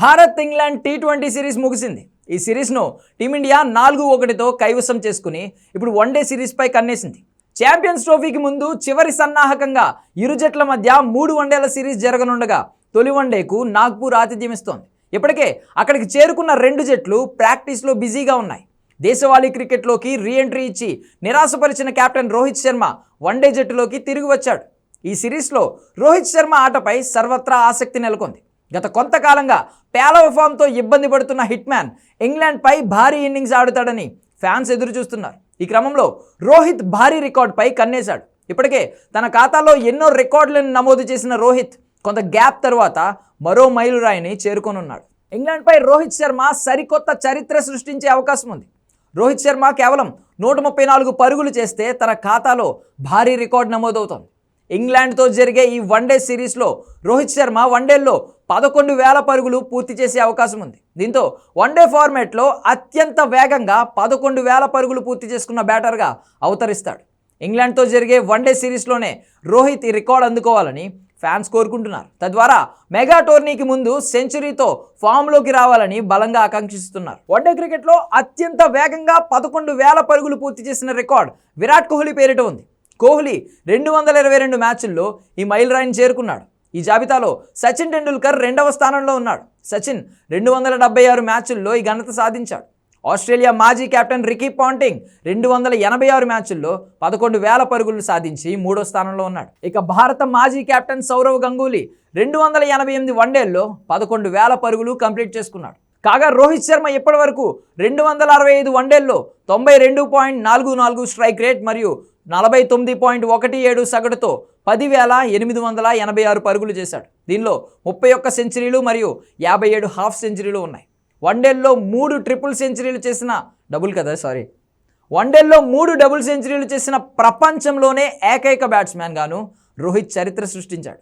Bharat England T twenty series ముగిసింది. ఈ సిరీస్ను టీమిండియా నాలుగు ఒకటితో కైవసం చేసుకుని ఇప్పుడు వన్డే సిరీస్పై కన్నేసింది. ఛాంపియన్స్ ట్రోఫీకి ముందు చివరి సన్నాహకంగా ఇరు జట్ల మధ్య మూడు వన్డేల సిరీస్ జరగనుండగా తొలి వన్డేకు నాగ్పూర్ ఆతిథ్యం ఇస్తోంది ఇప్పటికే అక్కడికి చేరుకున్న రెండు జట్లు ప్రాక్టీస్లో బిజీగా ఉన్నాయి. దేశవాళీ క్రికెట్లోకి రీఎంట్రీ ఇచ్చి నిరాశపరిచిన captain Rohit Sharma one day జట్టులోకి తిరిగి వచ్చాడు. ఈ సిరీస్లో రోహిత్ శర్మ ఆటపై సర్వత్రా ఆసక్తి నెలకొంది. గత కొంతకాలంగా పేలవ ఫామ్తో ఇబ్బంది పడుతున్న హిట్ మ్యాన్ ఇంగ్లాండ్పై భారీ ఇన్నింగ్స్ ఆడుతాడని ఫ్యాన్స్ ఎదురు చూస్తున్నారు ఈ క్రమంలో రోహిత్ భారీ రికార్డుపై కన్నేశాడు. ఇప్పటికే తన ఖాతాలో ఎన్నో రికార్డులను నమోదు చేసిన రోహిత్ కొంత గ్యాప్ తర్వాత మరో మైలురాయిని చేరుకొనున్నాడు. ఇంగ్లాండ్పై రోహిత్ శర్మ సరికొత్త చరిత్ర సృష్టించే అవకాశం ఉంది. రోహిత్ శర్మ కేవలం నూట ముప్పై నాలుగు పరుగులు చేస్తే తన ఖాతాలో భారీ రికార్డు నమోదవుతోంది. ఇంగ్లాండ్తో జరిగే ఈ వన్డే సిరీస్లో రోహిత్ శర్మ వన్డేల్లో పదకొండు వేల పరుగులు పూర్తి చేసే అవకాశం ఉంది. దీంతో వన్డే ఫార్మాట్లో అత్యంత వేగంగా పదకొండు వేల పరుగులు పూర్తి చేసుకున్న బ్యాటర్గా అవతరిస్తాడు. ఇంగ్లాండ్తో జరిగే వన్డే సిరీస్లోనే రోహిత్ ఈ రికార్డ్ అందుకోవాలని ఫ్యాన్స్ కోరుకుంటున్నారు. తద్వారా మెగా టోర్నీకి ముందు సెంచరీతో ఫామ్లోకి రావాలని బలంగా ఆకాంక్షిస్తున్నారు. వన్డే క్రికెట్లో అత్యంత వేగంగా పదకొండు వేల పరుగులు పూర్తి చేసిన రికార్డ్ విరాట్ కోహ్లీ పేరిట ఉంది. కోహ్లీ రెండు వందల ఇరవై రెండు మ్యాచ్ల్లో ఈ మైల్ రాయిని చేరుకున్నాడు. ఈ జాబితాలో సచిన్ టెండూల్కర్ రెండవ స్థానంలో ఉన్నాడు. సచిన్ రెండు వందల డెబ్బై ఆరు మ్యాచ్ల్లో ఈ ఘనత సాధించాడు. ఆస్ట్రేలియా మాజీ కెప్టెన్ రికీ పాంటింగ్ రెండు వందల ఎనభై ఆరు మ్యాచ్ల్లో పదకొండు వేల పరుగులు సాధించి మూడో స్థానంలో ఉన్నాడు. ఇక భారత మాజీ కెప్టెన్ సౌరవ్ గంగూలీ రెండు వందల ఎనభై ఎనిమిది వన్డేల్లో పదకొండు వేల పరుగులు కంప్లీట్ చేసుకున్నాడు. కాగా రోహిత్ శర్మ ఇప్పటి వరకు రెండు వందల అరవై ఐదు వన్డేల్లో తొంభై రెండు పాయింట్ నాలుగు నాలుగు స్ట్రైక్ రేట్ మరియు నలభై తొమ్మిది పాయింట్ ఒకటి ఏడు సగటుతో పదివేల ఎనిమిది వందల ఎనభై ఆరు పరుగులు చేశాడు. దీనిలో ముప్పై ఒక్క సెంచరీలు మరియు యాభై ఏడు హాఫ్ సెంచరీలు ఉన్నాయి. వన్డేల్లో మూడు ట్రిపుల్ సెంచరీలు చేసిన డబుల్ కదా సారీ. వన్డేల్లో మూడు డబుల్ సెంచరీలు చేసిన ప్రపంచంలోనే ఏకైక బ్యాట్స్మెన్ గాను రోహిత్ చరిత్ర సృష్టించాడు.